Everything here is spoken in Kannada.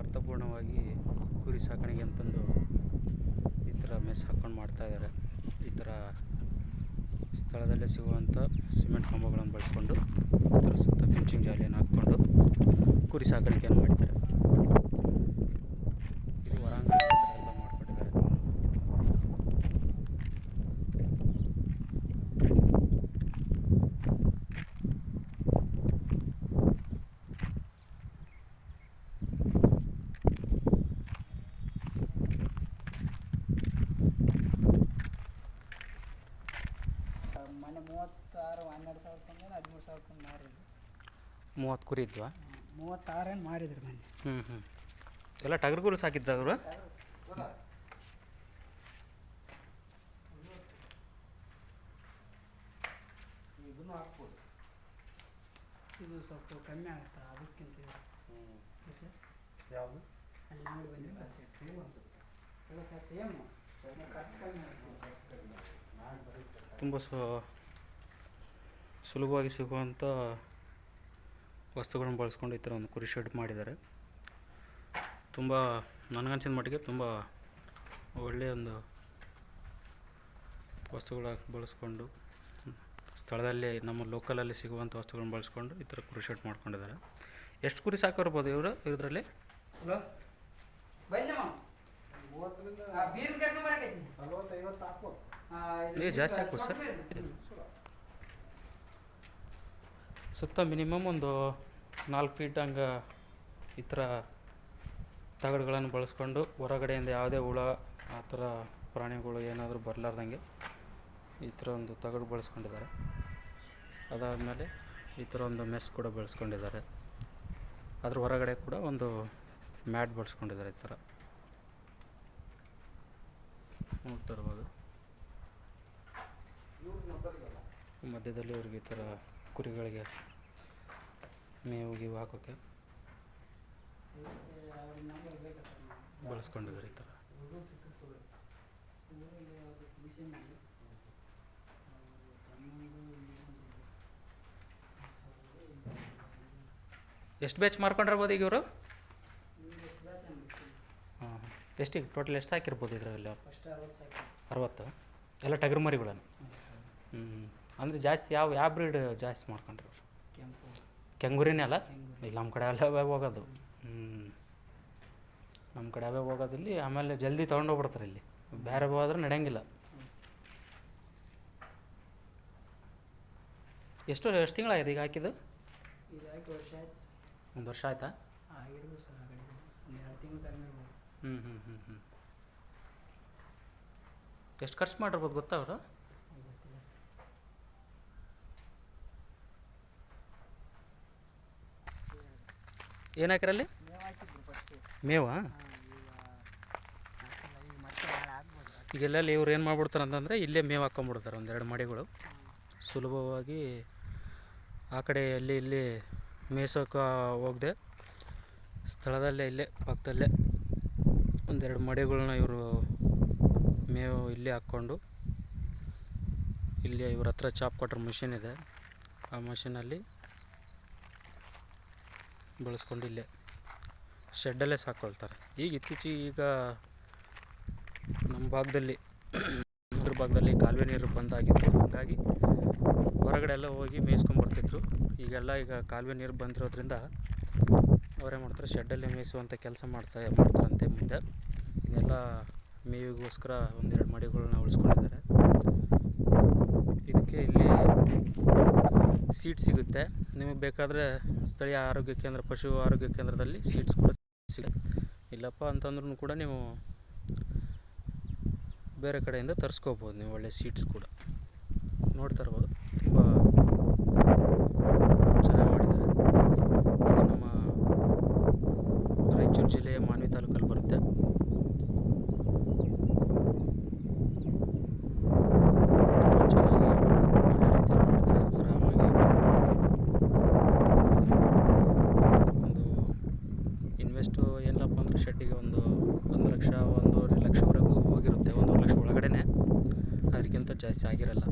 ಅರ್ಥಪೂರ್ಣವಾಗಿ ಕುರಿ ಸಾಕಾಣಿಕೆ ಅಂತಂದು ಈ ಥರ ಮೆಸ್ ಹಾಕ್ಕೊಂಡು ಮಾಡ್ತಾ ಇದ್ದಾರೆ. ಈ ಥರ ಸ್ಥಳದಲ್ಲೇ ಸಿಗುವಂಥ ಸಿಮೆಂಟ್ ಕಂಬಗಳನ್ನು ಬಳಸ್ಕೊಂಡು ಅದರ ಸುತ್ತ ಫಿಂಚಿಂಗ್ ಜಾಲಿಯನ್ನು ಹಾಕ್ಕೊಂಡು ಕುರಿ ಸಾಕಾಣಿಕೆಯನ್ನು ಮಾಡ್ತಾರೆ ಇದು ಹೊರಾಂಗಣ ಈ ಥರ ಎಲ್ಲ ಮಾಡ್ಕೊಂಡಿದ್ದಾರೆ ಮೊನ್ನೆ ಮೂವತ್ತಾರು ಹನ್ನೆರಡು ಸಾವಿರ ಕೊಂಡು ಹದಿಮೂರು ಸಾವಿರ ಕೊಂಡು ಮಾರಿದ್ರು ಮೂವತ್ತು ಕುರಿ ಇದ್ವಾ? ಮೂವತ್ತಾರೇನು ಮಾರಿದ್ರು ಮೊನ್ನೆ. ಹ್ಞೂ ಹ್ಞೂ ಎಲ್ಲ ಟಗರುಗಳು ಸಾಕಿದ್ರ ಅವರು ಇದು ಸ್ವಲ್ಪ ಕಮ್ಮಿ ಆಗುತ್ತೆ? ಅದಕ್ಕಿಂತ ಸರ್? ಯಾವುದು? ಅಲ್ಲಿ ನೋಡಿ ಬಂದಿಲ್ಲ ಸರ್. ಇಲ್ಲ ಸರ್ ಸೇಮ್. ಆಗುತ್ತೆ ತುಂಬ ಸು ಸುಲಭವಾಗಿ ಸಿಗುವಂಥ ವಸ್ತುಗಳನ್ನು ಬಳಸ್ಕೊಂಡು ಈ ಥರ ಒಂದು ಕುರಿ ಶೆಡ್ ಮಾಡಿದ್ದಾರೆ. ತುಂಬ ನನಗನ್ಸಿದ ಮಟ್ಟಿಗೆ ತುಂಬ ಒಳ್ಳೆಯ ಒಂದು ವಸ್ತುಗಳ ಬಳಸ್ಕೊಂಡು ಸ್ಥಳದಲ್ಲಿ ನಮ್ಮ ಲೋಕಲಲ್ಲಿ ಸಿಗುವಂಥ ವಸ್ತುಗಳನ್ನ ಬಳಸ್ಕೊಂಡು ಈ ಥರ ಕುರಿ ಶೆಡ್ ಮಾಡ್ಕೊಂಡಿದ್ದಾರೆ. ಎಷ್ಟು ಕುರಿ ಸಾಕಿರ್ಬೋದು ಇವರು? ಇದರಲ್ಲಿ ಜಾಸ್ತಿ ಹಾಕ್ಬೋದು ಸರ್. ಸುತ್ತ ಮಿನಿಮಮ್ ಒಂದು ನಾಲ್ಕು ಫೀಟ್ ಹಂಗೆ ಈ ಥರ ತಗಡುಗಳನ್ನು ಬಳಸ್ಕೊಂಡು ಹೊರಗಡೆಯಿಂದ ಯಾವುದೇ ಹುಳ, ಆ ಥರ ಪ್ರಾಣಿಗಳು ಏನಾದರೂ ಬರಲಾರ್ದಂಗೆ ಈ ಥರ ಒಂದು ತಗಡು ಬಳಸ್ಕೊಂಡಿದ್ದಾರೆ. ಅದಾದಮೇಲೆ ಈ ಥರ ಒಂದು ಮೆಸ್ ಕೂಡ ಬಳಸ್ಕೊಂಡಿದ್ದಾರೆ. ಅದ್ರ ಹೊರಗಡೆ ಕೂಡ ಒಂದು ಮ್ಯಾಟ್ ಬಳಸ್ಕೊಂಡಿದ್ದಾರೆ ಈ ಥರ. ನೋಡ್ತಾ ಇರ್ಬೋದು ಮಧ್ಯದಲ್ಲಿ ಅವ್ರಿಗೆ ಈ ಥರ ಕುರಿಗಳಿಗೆ ಮೇವು ಗೀವು ಹಾಕೋಕ್ಕೆ ಬಳಸ್ಕೊಂಡಿದ್ದಾರೆ ಈ ಥರ. ಎಷ್ಟು ಬ್ಯಾಚ್ ಮಾಡ್ಕೊಂಡಿರ್ಬೋದು ಈಗ ಇವರು? ಹಾಂ ಎಷ್ಟು ಈಗ ಟೋಟಲ್ ಎಷ್ಟು ಹಾಕಿರ್ಬೋದು ಇದರಲ್ಲಿ ಅರವತ್ತು ಎಲ್ಲ ಟಗರು ಮರಿಗಳನ್ನು? ಹ್ಞೂ ಅಂದರೆ ಜಾಸ್ತಿ ಯಾವ ಯಾವ ಬ್ರೀಡ್ ಜಾಸ್ತಿ ಮಾಡ್ಕೊಂಡ್ರಿ ಕೆಂಗುರಿನೇ ಅಲ್ಲ. ಇಲ್ಲಿ ನಮ್ಮ ಕಡೆ ಅಲ್ಲೇ ಹೋಗೋದು. ಹ್ಞೂ ನಮ್ಮ ಕಡೆ ಅವೇ ಹೋಗೋದು ಇಲ್ಲಿ ಆಮೇಲೆ ಜಲ್ದಿ ತೊಗೊಂಡೋಗ್ಬಿಡ್ತಾರೆ ಇಲ್ಲಿ. ಬೇರೆ ಹೋದ್ರೆ ನಡೆಯಂಗಿಲ್ಲ. ಎಷ್ಟು ಎಷ್ಟು ತಿಂಗಳಾಗಿದೆ ಈಗ ಹಾಕಿದ್ದು? ಒಂದು ವರ್ಷ ಆಯ್ತಾ? ಹ್ಞೂ ಹ್ಞೂ ಹ್ಞೂ ಹ್ಞೂ ಎಷ್ಟು ಖರ್ಚು ಮಾಡಿರ್ಬೋದು ಗೊತ್ತಾ ಅವರು ಅದು ಗೊತ್ತಿಲ್ಲ ಸರ್ ಏನು ಹಾಕಿರಲ್ಲಿ ನೀವು ಹಾಕಿದ್ರು ಫಸ್ಟು ಮೇವಾ ಹಾಂ ಈಗ ಹಾಕಿಲ್ಲ ಈಗ ಮತ್ತೆ ನಾಳೆ ಹಾಕಿರಲ್ಲಿ ಮೇವಾ? ಎಲ್ಲೆಲ್ಲಿ ಇವ್ರು ಏನು ಮಾಡ್ಬಿಡ್ತಾರೆ ಅಂತಂದರೆ ಇಲ್ಲೇ ಮೇವು ಹಾಕ್ಕೊಂಬಿಡ್ತಾರೆ ಒಂದೆರಡು ಮಡಿಗಳು. ಸುಲಭವಾಗಿ ಆ ಕಡೆ ಅಲ್ಲಿ ಇಲ್ಲಿ ಮೇಯ್ಸೋಕೆ ಹೋಗದೆ, ಸ್ಥಳದಲ್ಲೇ ಇಲ್ಲೇ, ಪಕ್ಕದಲ್ಲೇ ಒಂದೆರಡು ಮಡಿಗಳನ್ನ ಇವರು ಮೇವು ಇಲ್ಲೇ ಹಾಕ್ಕೊಂಡು ಇಲ್ಲಿ ಇವ್ರ ಹತ್ರ ಚಾಪ್ ಕೊಟ್ಟರೆ ಮಷಿನ್ ಇದೆ. ಆ ಮಷಿನಲ್ಲಿ ಬಳಸ್ಕೊಂಡು ಇಲ್ಲೇ ಶೆಡ್ಡಲ್ಲೇ ಸಾಕ್ಕೊಳ್ತಾರೆ ಈಗ ಇತ್ತೀಚೆಗೆ ಈಗ ನಮ್ಮ ಭಾಗದಲ್ಲಿ, ಇದ್ರ ಭಾಗದಲ್ಲಿ ಕಾಲುವೆ ನೀರು ಬಂದಾಗಿತ್ತು ಹಾಗಾಗಿ ಹೊರಗಡೆ ಎಲ್ಲ ಹೋಗಿ ಮೇಯಿಸ್ಕೊಂಡ್ಬರ್ತಿದ್ರು ಈಗೆಲ್ಲ ಈಗ ಕಾಲುವೆ ನೀರು ಬಂದಿರೋದ್ರಿಂದ ಅವರೇ ಮಾಡ್ತಾರೆ, ಶೆಡ್ಡಲ್ಲೇ ಮೇಯಿಸುವಂಥ ಕೆಲಸ ಮಾಡ್ತಾ, ಮಾಡ್ತಾರಂತೆ ಮುಂದೆ. ಇದೆಲ್ಲ ಮೇವಿಗೋಸ್ಕರ ಒಂದೆರಡು ಮಡಿಗಳನ್ನ ಉಳಿಸ್ಕೊಂಡಿದ್ದಾರೆ. ಇದಕ್ಕೆ ಇಲ್ಲಿ ಸೀಟ್ ಸಿಗುತ್ತೆ. ನಿಮಗೆ ಬೇಕಾದರೆ ಸ್ಥಳೀಯ ಆರೋಗ್ಯ ಕೇಂದ್ರ, ಪಶು ಆರೋಗ್ಯ ಕೇಂದ್ರದಲ್ಲಿ ಸೀಟ್ಸ್ ಕೂಡ ಸಿಗುತ್ತೆ. ಇಲ್ಲಪ್ಪ ಅಂತಂದ್ರೂ ಕೂಡ ನೀವು ಬೇರೆ ಕಡೆಯಿಂದ ತರಿಸ್ಕೋಬೋದು ನೀವು ಒಳ್ಳೆ ಸೀಟ್ಸ್ ಕೂಡ. ನೋಡ್ತಾ ಇರ್ಬೋದು. ತುಂಬ ಚೆನ್ನಾಗಿ ಮಾಡಿದ್ದಾರೆ. ನಮ್ಮ ರಾಯಚೂರು ಜಿಲ್ಲೆಯ ಮಾನ್ವಿ ತಾಲೂಕಲ್ಲಿ ಜಾಸ್ತಿ ಆಗಿರಲ್ಲ.